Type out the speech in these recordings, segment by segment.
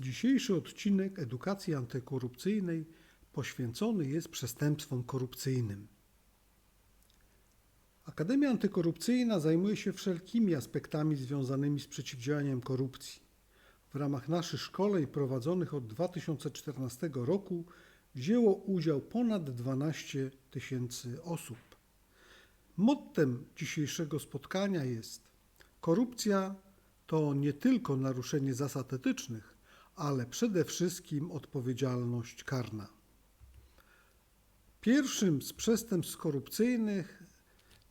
Dzisiejszy odcinek edukacji antykorupcyjnej poświęcony jest przestępstwom korupcyjnym. Akademia Antykorupcyjna zajmuje się wszelkimi aspektami związanymi z przeciwdziałaniem korupcji. W ramach naszych szkoleń prowadzonych od 2014 roku wzięło udział ponad 12 tysięcy osób. Mottem dzisiejszego spotkania jest: korupcja to nie tylko naruszenie zasad etycznych, ale przede wszystkim odpowiedzialność karna. Pierwszym z przestępstw korupcyjnych,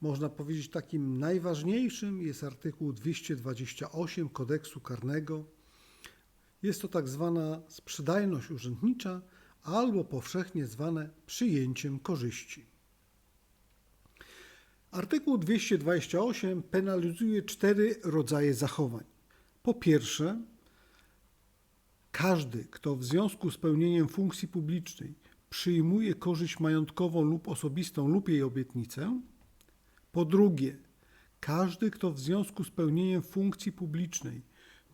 można powiedzieć takim najważniejszym, jest artykuł 228 kodeksu karnego. Jest to tak zwana sprzedajność urzędnicza albo powszechnie zwane przyjęciem korzyści. Artykuł 228 penalizuje cztery rodzaje zachowań. Po pierwsze, każdy, kto w związku z pełnieniem funkcji publicznej przyjmuje korzyść majątkową lub osobistą lub jej obietnicę. Po drugie, każdy, kto w związku z pełnieniem funkcji publicznej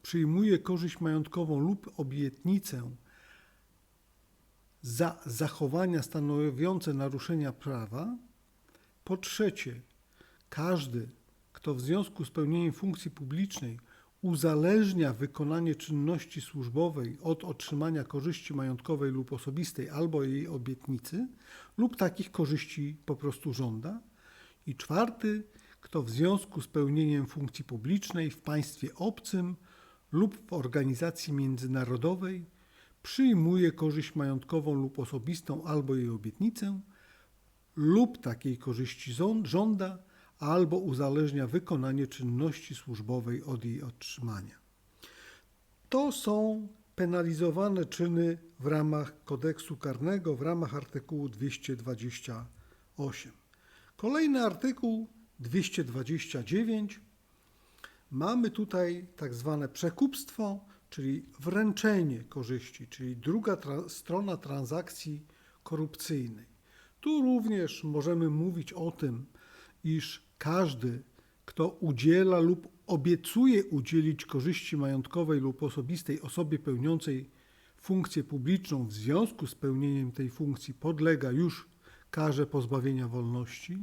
przyjmuje korzyść majątkową lub obietnicę za zachowania stanowiące naruszenia prawa. Po trzecie, każdy, kto w związku z pełnieniem funkcji publicznej uzależnia wykonanie czynności służbowej od otrzymania korzyści majątkowej lub osobistej albo jej obietnicy, lub takich korzyści po prostu żąda. I czwarty, kto w związku z pełnieniem funkcji publicznej w państwie obcym lub w organizacji międzynarodowej przyjmuje korzyść majątkową lub osobistą albo jej obietnicę, lub takiej korzyści żąda, albo uzależnia wykonanie czynności służbowej od jej otrzymania. To są penalizowane czyny w ramach kodeksu karnego, w ramach artykułu 228. Kolejny artykuł 229. Mamy tutaj tak zwane przekupstwo, czyli wręczenie korzyści, czyli druga tra strona transakcji korupcyjnej. Tu również możemy mówić o tym, iż każdy, kto udziela lub obiecuje udzielić korzyści majątkowej lub osobistej osobie pełniącej funkcję publiczną w związku z pełnieniem tej funkcji, podlega już karze pozbawienia wolności.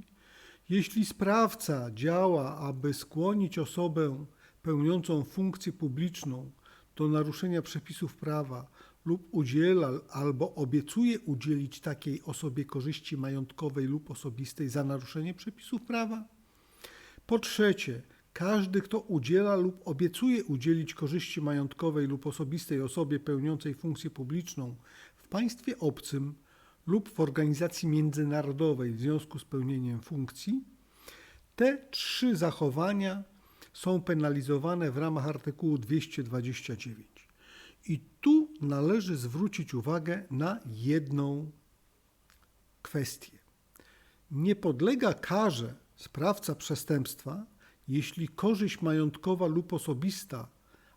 Jeśli sprawca działa, aby skłonić osobę pełniącą funkcję publiczną do naruszenia przepisów prawa lub udziela albo obiecuje udzielić takiej osobie korzyści majątkowej lub osobistej za naruszenie przepisów prawa. Po trzecie, każdy, kto udziela lub obiecuje udzielić korzyści majątkowej lub osobistej osobie pełniącej funkcję publiczną w państwie obcym lub w organizacji międzynarodowej w związku z pełnieniem funkcji, te trzy zachowania są penalizowane w ramach artykułu 229. I tu należy zwrócić uwagę na jedną kwestię. Nie podlega karze sprawca przestępstwa, jeśli korzyść majątkowa lub osobista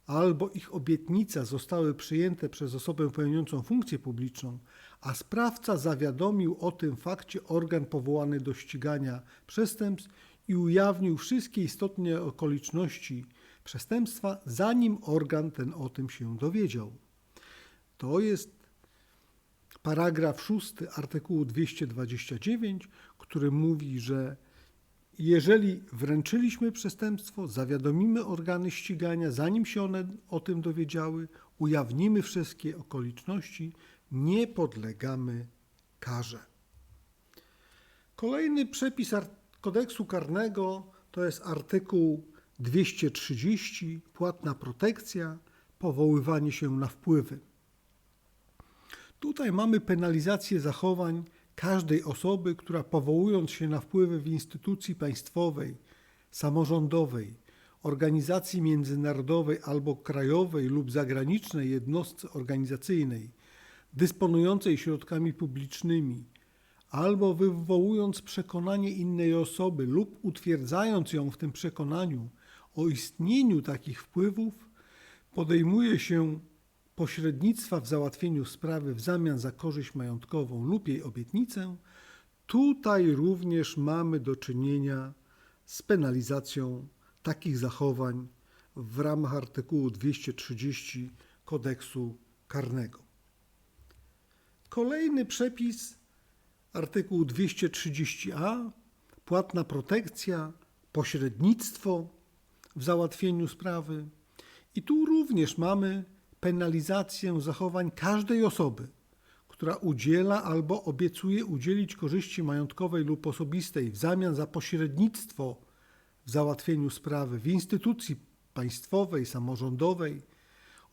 albo ich obietnica zostały przyjęte przez osobę pełniącą funkcję publiczną, a sprawca zawiadomił o tym fakcie organ powołany do ścigania przestępstw i ujawnił wszystkie istotne okoliczności przestępstwa, zanim organ ten o tym się dowiedział. To jest paragraf 6 artykułu 229, który mówi, że jeżeli wręczyliśmy przestępstwo, zawiadomimy organy ścigania, zanim się one o tym dowiedziały, ujawnimy wszystkie okoliczności, nie podlegamy karze. Kolejny przepis kodeksu karnego to jest artykuł 230 płatna protekcja, powoływanie się na wpływy. Tutaj mamy penalizację zachowań każdej osoby, która powołując się na wpływy w instytucji państwowej, samorządowej, organizacji międzynarodowej albo krajowej lub zagranicznej jednostce organizacyjnej dysponującej środkami publicznymi, albo wywołując przekonanie innej osoby lub utwierdzając ją w tym przekonaniu o istnieniu takich wpływów, podejmuje się pośrednictwa w załatwieniu sprawy w zamian za korzyść majątkową lub jej obietnicę, tutaj również mamy do czynienia z penalizacją takich zachowań w ramach artykułu 230 kodeksu karnego. Kolejny przepis, artykuł 230a, płatna protekcja, pośrednictwo w załatwieniu sprawy. I tu również mamy penalizację zachowań każdej osoby, która udziela albo obiecuje udzielić korzyści majątkowej lub osobistej w zamian za pośrednictwo w załatwieniu sprawy w instytucji państwowej, samorządowej,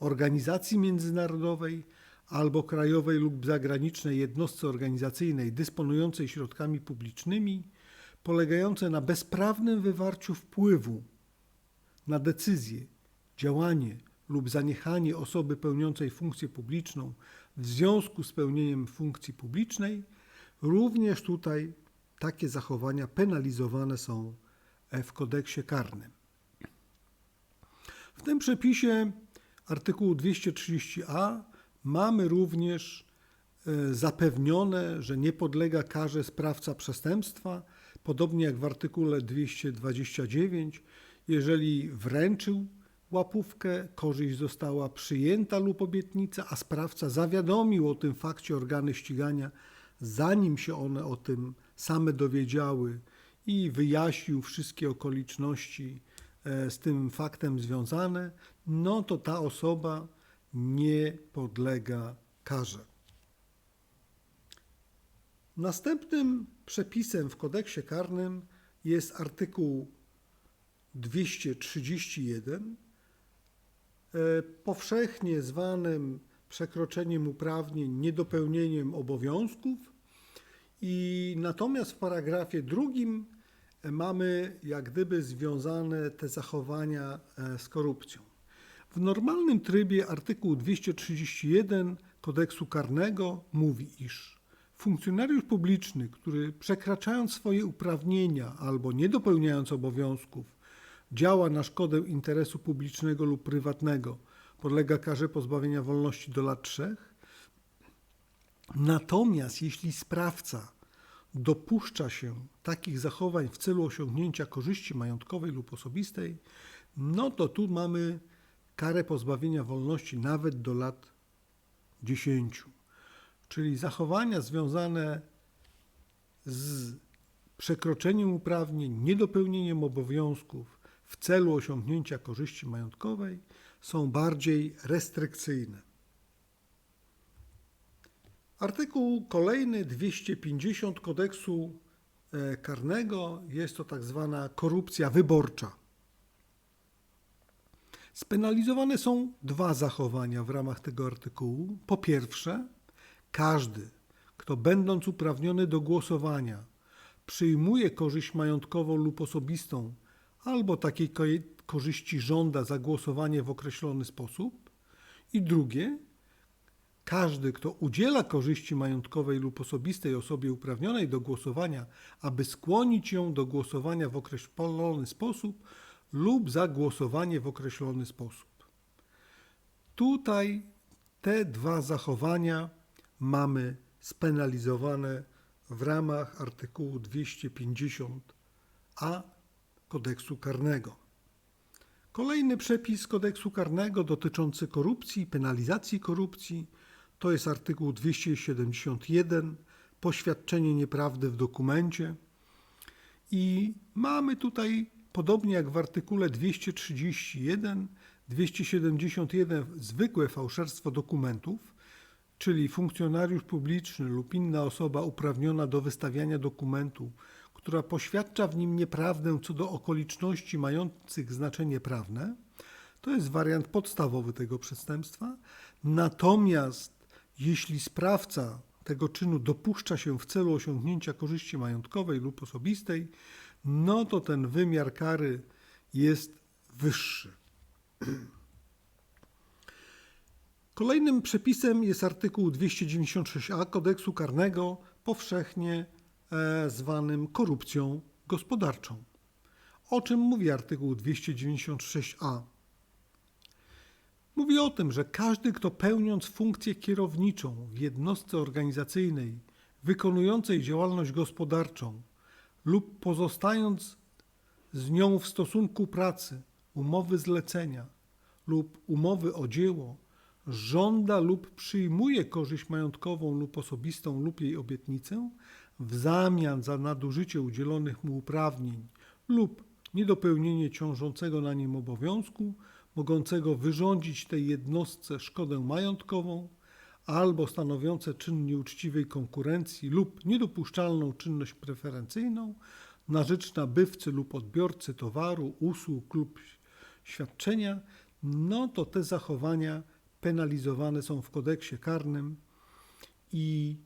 organizacji międzynarodowej albo krajowej lub zagranicznej jednostce organizacyjnej dysponującej środkami publicznymi, polegające na bezprawnym wywarciu wpływu na decyzję, działanie lub zaniechanie osoby pełniącej funkcję publiczną w związku z pełnieniem funkcji publicznej, również tutaj takie zachowania penalizowane są w kodeksie karnym. W tym przepisie artykułu 230a mamy również e, zapewnione, że nie podlega karze sprawca przestępstwa, podobnie jak w artykule 229, jeżeli wręczył łapówkę, korzyść została przyjęta lub obietnica, a sprawca zawiadomił o tym fakcie organy ścigania, zanim się one o tym same dowiedziały i wyjaśnił wszystkie okoliczności e, z tym faktem związane, no to ta osoba nie podlega karze. Następnym przepisem w kodeksie karnym jest artykuł 231, e, powszechnie zwanym przekroczeniem uprawnień, niedopełnieniem obowiązków. I natomiast w paragrafie drugim e, mamy jak gdyby związane te zachowania e, z korupcją. W normalnym trybie artykuł 231 kodeksu karnego mówi, iż funkcjonariusz publiczny, który przekraczając swoje uprawnienia albo nie dopełniając obowiązków, działa na szkodę interesu publicznego lub prywatnego, podlega karze pozbawienia wolności do lat trzech. Natomiast jeśli sprawca dopuszcza się takich zachowań w celu osiągnięcia korzyści majątkowej lub osobistej, no to tu mamy karę pozbawienia wolności nawet do lat 10. Czyli zachowania związane z przekroczeniem uprawnień, niedopełnieniem obowiązków w celu osiągnięcia korzyści majątkowej są bardziej restrykcyjne. Artykuł kolejny 250 kodeksu e, karnego jest to tak zwana korupcja wyborcza. Spenalizowane są dwa zachowania w ramach tego artykułu. Po pierwsze, każdy, kto będąc uprawniony do głosowania, przyjmuje korzyść majątkową lub osobistą, albo takiej korzyści żąda za głosowanie w określony sposób. I drugie, każdy, kto udziela korzyści majątkowej lub osobistej osobie uprawnionej do głosowania, aby skłonić ją do głosowania w określony sposób, lub za głosowanie w określony sposób. Tutaj te dwa zachowania mamy spenalizowane w ramach artykułu 250a kodeksu karnego. Kolejny przepis kodeksu karnego dotyczący korupcji, penalizacji korupcji to jest artykuł 271 poświadczenie nieprawdy w dokumencie. I mamy tutaj Podobnie jak w artykule 231, 271 zwykłe fałszerstwo dokumentów, czyli funkcjonariusz publiczny lub inna osoba uprawniona do wystawiania dokumentu, która poświadcza w nim nieprawdę co do okoliczności mających znaczenie prawne, to jest wariant podstawowy tego przestępstwa. Natomiast jeśli sprawca tego czynu dopuszcza się w celu osiągnięcia korzyści majątkowej lub osobistej, no to ten wymiar kary jest wyższy. Kolejnym przepisem jest artykuł 296a kodeksu karnego, powszechnie zwanym korupcją gospodarczą. O czym mówi artykuł 296a? Mówi o tym, że każdy, kto pełniąc funkcję kierowniczą w jednostce organizacyjnej wykonującej działalność gospodarczą lub pozostając z nią w stosunku pracy, umowy zlecenia lub umowy o dzieło żąda lub przyjmuje korzyść majątkową lub osobistą lub jej obietnicę w zamian za nadużycie udzielonych mu uprawnień lub niedopełnienie ciążącego na nim obowiązku, mogącego wyrządzić tej jednostce szkodę majątkową, albo stanowiące czyn nieuczciwej konkurencji lub niedopuszczalną czynność preferencyjną na rzecz nabywcy lub odbiorcy towaru, usług lub świadczenia, no to te zachowania penalizowane są w kodeksie karnym i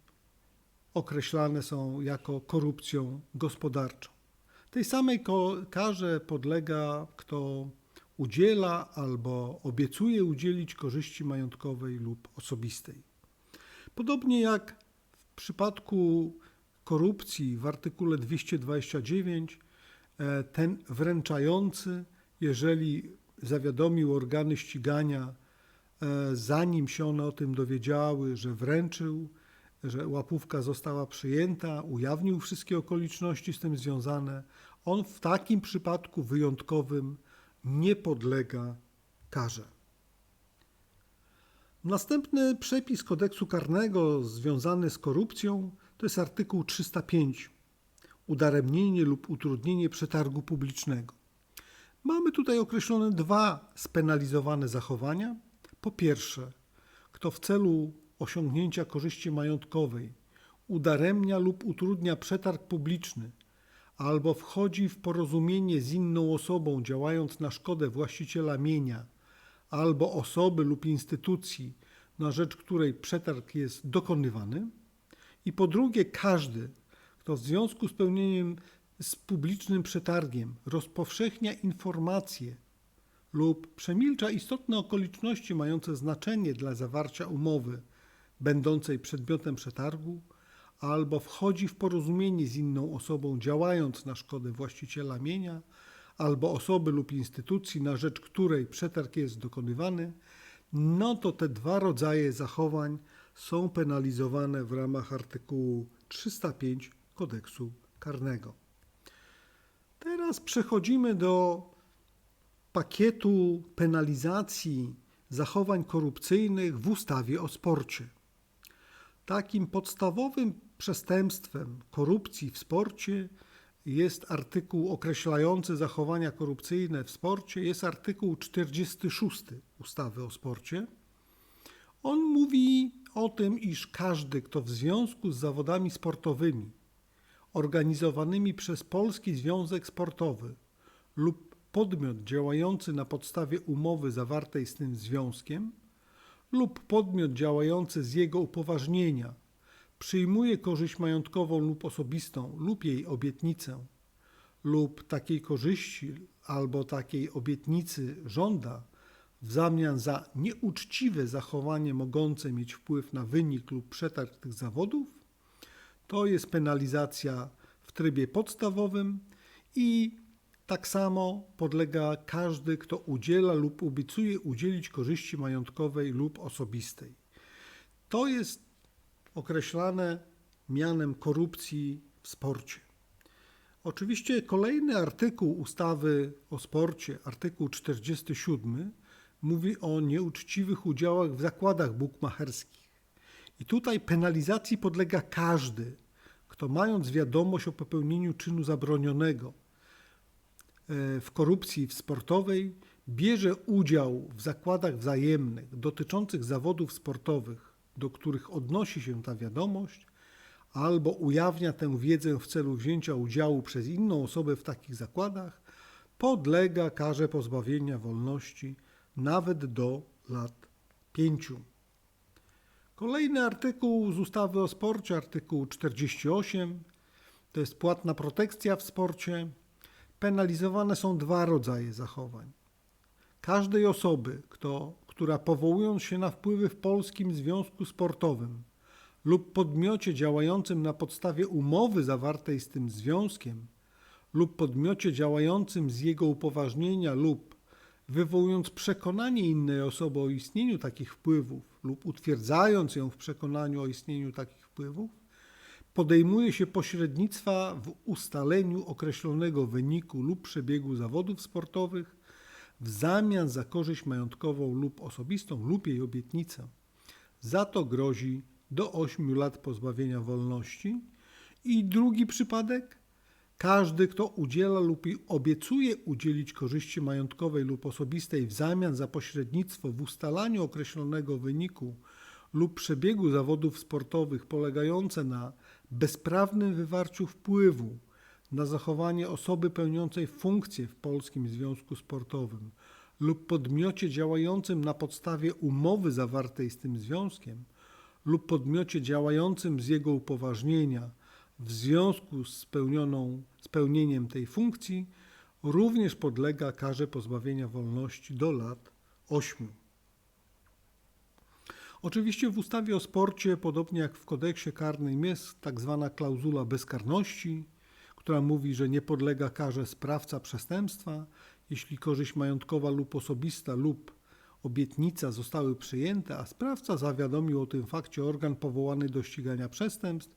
określane są jako korupcją gospodarczą. Tej samej karze podlega, kto udziela albo obiecuje udzielić korzyści majątkowej lub osobistej. Podobnie jak w przypadku korupcji w artykule 229, e, ten wręczający, jeżeli zawiadomił organy ścigania, e, zanim się one o tym dowiedziały, że wręczył, że łapówka została przyjęta, ujawnił wszystkie okoliczności z tym związane, on w takim przypadku wyjątkowym nie podlega karze. Następny przepis kodeksu karnego związany z korupcją to jest artykuł 305 udaremnienie lub utrudnienie przetargu publicznego. Mamy tutaj określone dwa spenalizowane zachowania. Po pierwsze, kto w celu osiągnięcia korzyści majątkowej udaremnia lub utrudnia przetarg publiczny albo wchodzi w porozumienie z inną osobą działając na szkodę właściciela mienia albo osoby lub instytucji, na rzecz której przetarg jest dokonywany. I po drugie, każdy, kto w związku z pełnieniem z publicznym przetargiem rozpowszechnia informacje lub przemilcza istotne okoliczności mające znaczenie dla zawarcia umowy będącej przedmiotem przetargu, albo wchodzi w porozumienie z inną osobą działając na szkodę właściciela mienia, albo osoby lub instytucji, na rzecz której przetarg jest dokonywany, no to te dwa rodzaje zachowań są penalizowane w ramach artykułu 305 kodeksu karnego. Teraz przechodzimy do pakietu penalizacji zachowań korupcyjnych w ustawie o sporcie. Takim podstawowym przestępstwem korupcji w sporcie jest artykuł określający zachowania korupcyjne w sporcie, jest artykuł 46 ustawy o sporcie. On mówi o tym, iż każdy, kto w związku z zawodami sportowymi organizowanymi przez Polski Związek Sportowy lub podmiot działający na podstawie umowy zawartej z tym związkiem lub podmiot działający z jego upoważnienia przyjmuje korzyść majątkową lub osobistą lub jej obietnicę lub takiej korzyści albo takiej obietnicy żąda w zamian za nieuczciwe zachowanie mogące mieć wpływ na wynik lub przetarg tych zawodów, to jest penalizacja w trybie podstawowym i tak samo podlega każdy, kto udziela lub obiecuje udzielić korzyści majątkowej lub osobistej. To jest określane mianem korupcji w sporcie. Oczywiście kolejny artykuł ustawy o sporcie, artykuł 47, mówi o nieuczciwych udziałach w zakładach bukmacherskich. I tutaj penalizacji podlega każdy, kto mając wiadomość o popełnieniu czynu zabronionego w korupcji sportowej, bierze udział w zakładach wzajemnych dotyczących zawodów sportowych, do których odnosi się ta wiadomość, albo ujawnia tę wiedzę w celu wzięcia udziału przez inną osobę w takich zakładach, podlega karze pozbawienia wolności nawet do lat pięciu. Kolejny artykuł z ustawy o sporcie, artykuł 48, to jest płatna protekcja w sporcie. Penalizowane są dwa rodzaje zachowań. Każdej osoby, kto, która powołując się na wpływy w Polskim Związku Sportowym lub podmiocie działającym na podstawie umowy zawartej z tym związkiem lub podmiocie działającym z jego upoważnienia lub wywołując przekonanie innej osoby o istnieniu takich wpływów lub utwierdzając ją w przekonaniu o istnieniu takich wpływów, podejmuje się pośrednictwa w ustaleniu określonego wyniku lub przebiegu zawodów sportowych w zamian za korzyść majątkową lub osobistą lub jej obietnicę. Za to grozi do 8 lat pozbawienia wolności. I drugi przypadek. Każdy, kto udziela lub obiecuje udzielić korzyści majątkowej lub osobistej w zamian za pośrednictwo w ustalaniu określonego wyniku lub przebiegu zawodów sportowych polegające na bezprawnym wywarciu wpływu na zachowanie osoby pełniącej funkcję w Polskim Związku Sportowym lub podmiocie działającym na podstawie umowy zawartej z tym związkiem lub podmiocie działającym z jego upoważnienia w związku z spełnioną, spełnieniem tej funkcji również podlega karze pozbawienia wolności do lat 8. Oczywiście w ustawie o sporcie, podobnie jak w kodeksie karnym, jest tak zwana klauzula bezkarności, która mówi, że nie podlega karze sprawca przestępstwa, jeśli korzyść majątkowa lub osobista lub obietnica zostały przyjęte, a sprawca zawiadomił o tym fakcie organ powołany do ścigania przestępstw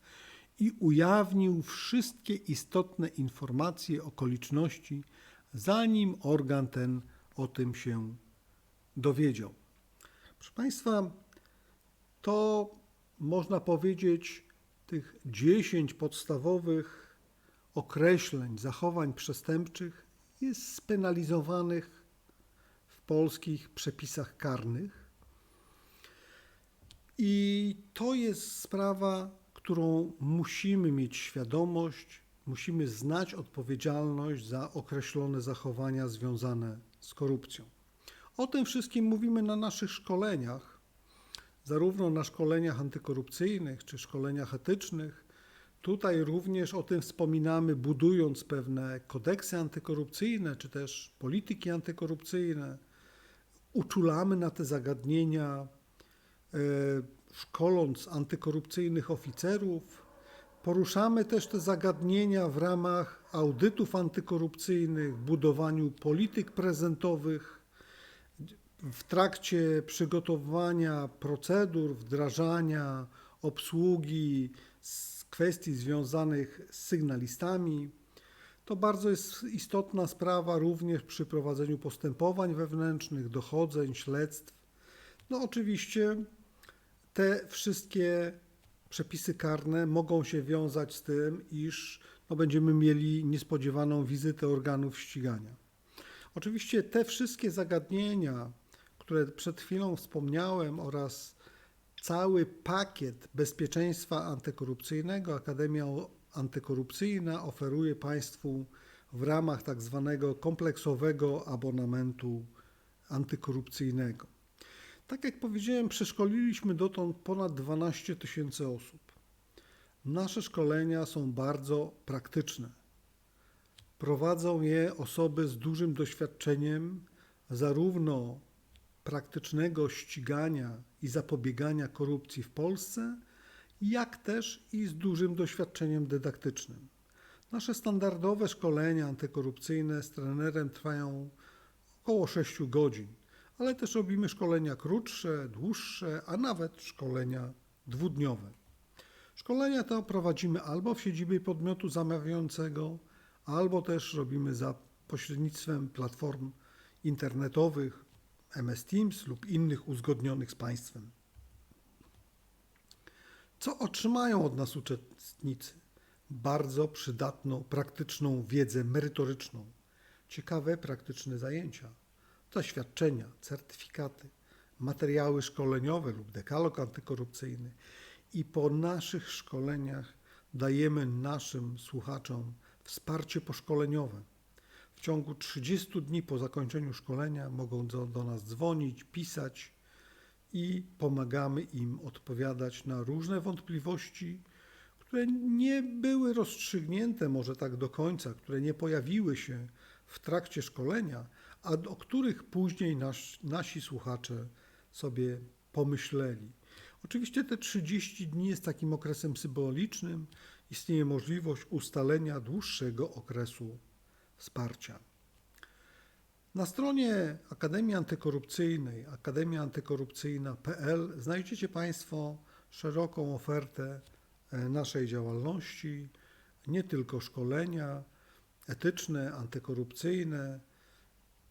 i ujawnił wszystkie istotne informacje, okoliczności, zanim organ ten o tym się dowiedział. Proszę Państwa, to można powiedzieć tych 10 podstawowych określeń zachowań przestępczych jest spenalizowanych w polskich przepisach karnych. I to jest sprawa, którą musimy mieć świadomość, musimy znać odpowiedzialność za określone zachowania związane z korupcją. O tym wszystkim mówimy na naszych szkoleniach, zarówno na szkoleniach antykorupcyjnych czy szkoleniach etycznych. Tutaj również o tym wspominamy, budując pewne kodeksy antykorupcyjne czy też polityki antykorupcyjne. Uczulamy na te zagadnienia, e, szkoląc antykorupcyjnych oficerów. Poruszamy też te zagadnienia w ramach audytów antykorupcyjnych, budowaniu polityk prezentowych w trakcie przygotowywania procedur, wdrażania, obsługi z kwestii związanych z sygnalistami. To bardzo jest istotna sprawa również przy prowadzeniu postępowań wewnętrznych, dochodzeń, śledztw. No oczywiście te wszystkie przepisy karne mogą się wiązać z tym, iż no, będziemy mieli niespodziewaną wizytę organów ścigania. Oczywiście te wszystkie zagadnienia, które przed chwilą wspomniałem, oraz cały pakiet bezpieczeństwa antykorupcyjnego Akademia Antykorupcyjna oferuje Państwu w ramach tak zwanego kompleksowego abonamentu antykorupcyjnego. Tak jak powiedziałem, przeszkoliliśmy dotąd ponad 12 tysięcy osób. Nasze szkolenia są bardzo praktyczne. Prowadzą je osoby z dużym doświadczeniem, zarówno praktycznego ścigania i zapobiegania korupcji w Polsce, jak też i z dużym doświadczeniem dydaktycznym. Nasze standardowe szkolenia antykorupcyjne z trenerem trwają około 6 godzin, ale też robimy szkolenia krótsze, dłuższe, a nawet szkolenia dwudniowe. Szkolenia te prowadzimy albo w siedzibie podmiotu zamawiającego, albo też robimy za pośrednictwem platform internetowych, MS Teams lub innych uzgodnionych z państwem. Co otrzymają od nas uczestnicy? Bardzo przydatną, praktyczną wiedzę merytoryczną, ciekawe, praktyczne zajęcia, zaświadczenia, certyfikaty, materiały szkoleniowe lub dekalog antykorupcyjny. I po naszych szkoleniach dajemy naszym słuchaczom wsparcie poszkoleniowe. W ciągu 30 dni po zakończeniu szkolenia mogą do, do nas dzwonić, pisać i pomagamy im odpowiadać na różne wątpliwości, które nie były rozstrzygnięte może tak do końca, które nie pojawiły się w trakcie szkolenia, a o których później nas, nasi słuchacze sobie pomyśleli. Oczywiście te 30 dni jest takim okresem symbolicznym. Istnieje możliwość ustalenia dłuższego okresu wsparcia. Na stronie Akademii Antykorupcyjnej, akademiaantykorupcyjna.pl znajdziecie Państwo szeroką ofertę e, naszej działalności, nie tylko szkolenia etyczne, antykorupcyjne,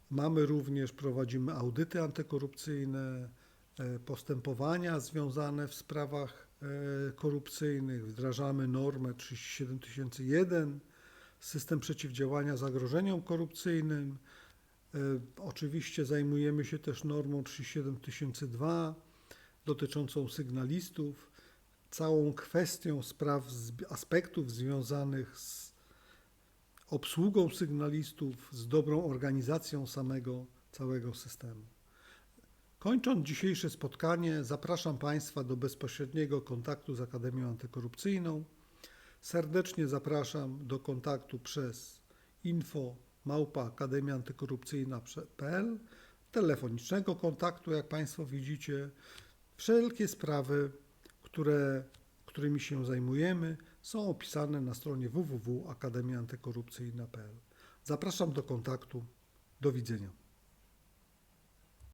Mamy również, prowadzimy audyty antykorupcyjne, e, postępowania związane w sprawach e, korupcyjnych, wdrażamy normę 37001, system przeciwdziałania zagrożeniom korupcyjnym. E, Oczywiście zajmujemy się też normą 37002 dotyczącą sygnalistów, całą kwestią spraw, aspektów związanych z obsługą sygnalistów, z dobrą organizacją samego całego systemu. Kończąc dzisiejsze spotkanie, zapraszam Państwa do bezpośredniego kontaktu z Akademią Antykorupcyjną. Serdecznie zapraszam do kontaktu przez info małpa Akademia Antykorupcyjna.pl, telefonicznego kontaktu, jak Państwo widzicie. Wszelkie sprawy, które, którymi się zajmujemy, są opisane na stronie www.akademiaantykorupcyjna.pl. Zapraszam do kontaktu. Do widzenia.